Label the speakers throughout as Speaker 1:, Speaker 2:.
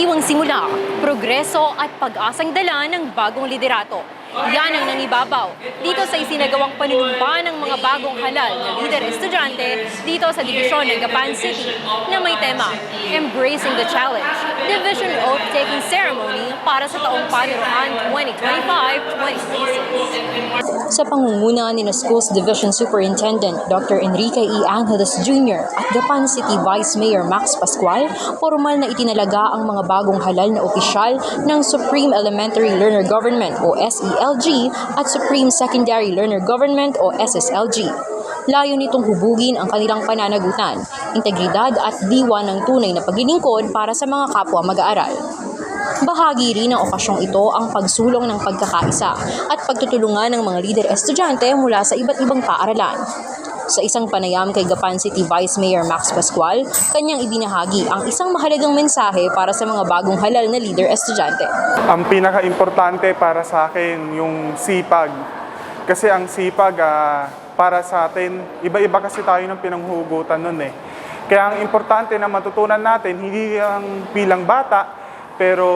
Speaker 1: Sariwang simula, progreso at pag-asang dala ng bagong liderato. Yan ang nangibabaw dito sa isinagawang panunumpa ng mga bagong halal na lider estudyante dito sa Divisyon ng Gapan City na may tema Embracing the Challenge, Division Oath-Taking Ceremony para sa taong panuruan 2025-2026.
Speaker 2: Sa pangunguna ni na Schools Division Superintendent Dr. Enrique E. Angeles Jr. at Gapan City Vice Mayor Max Pascual, formal na itinalaga ang mga bagong halal na opisyal ng Supreme Elementary Learner Government o SELG at Supreme Secondary Learner Government o SSLG. Layo nitong hubugin ang kanilang pananagutan, integridad at diwa ng tunay na paglilingkod para sa mga kapwa mag-aaral. Bahagi rin ng okasyong ito ang pagsulong ng pagkakaisa at pagtutulungan ng mga lider estudyante mula sa iba't ibang paaralan. Sa isang panayam kay Gapan City Vice Mayor Max Pascual, kanyang ibinahagi ang isang mahalagang mensahe para sa mga bagong halal na lider estudyante.
Speaker 3: Ang pinaka-importante para sa akin yung sipag. Kasi ang sipag ah, para sa atin, iba-iba kasi tayo ng pinanghugutan nun eh. Kaya ang importante na matutunan natin, hindi lang bilang bata, pero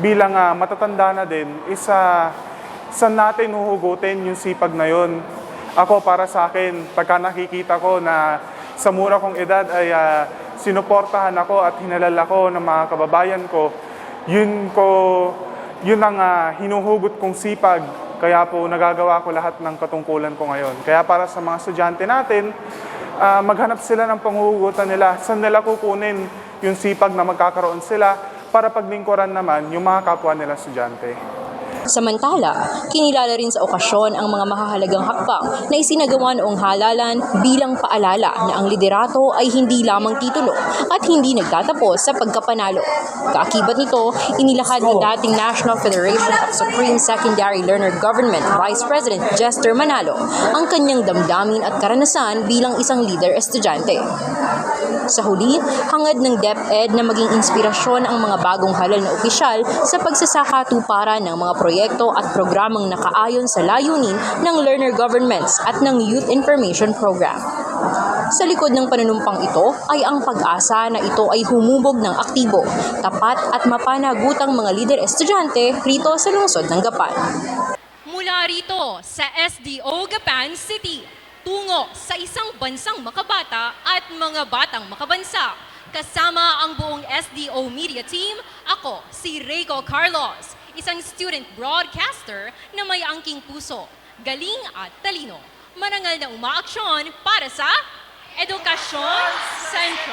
Speaker 3: bilang ah, matatanda na din, isa sa natin huhugutin yung sipag na yon. Ako para sa akin, pagka nakikita ko na sa mura kong edad ay ah, sinuportahan ako at hinalal ako ng mga kababayan ko, yun ko yun ang ah, hinuhugot kong sipag. Kaya po nagagawa ko lahat ng katungkulan ko ngayon. Kaya para sa mga estudyante natin, ah, maghanap sila ng panghuhugutan nila. Saan nila kukunin yung sipag na magkakaroon sila para paglingkuran naman yung mga kapwa nila estudyante.
Speaker 2: Samantala, kinilala rin sa okasyon ang mga mahahalagang hakbang na isinagawa noong halalan bilang paalala na ang liderato ay hindi lamang titulo at hindi nagtatapos sa pagkapanalo. Kaakibat nito, inilahad ni dating National Federation of Supreme Secondary Learner Government Vice President Jester Manalo ang kanyang damdamin at karanasan bilang isang leader estudyante. Sa huli, hangad ng DepEd na maging inspirasyon ang mga bagong halal na opisyal sa pagsasakatuparan ng mga proyekto at programang nakaayon sa layunin ng learner governments at ng Youth Information Program. Sa likod ng panunumpang ito ay ang pag-asa na ito ay humubog ng aktibo, tapat at mapanagutang mga lider estudyante rito sa lungsod ng Gapan.
Speaker 1: Mula rito sa SDO Gapan City, tungo sa isang bansang makabata at mga batang makabansa. Kasama ang buong SDO Media Team, ako si Reiko Carlos, isang student broadcaster na may angking puso, galing at talino. Marangal na umaaksyon para sa Edukasyon Luzon.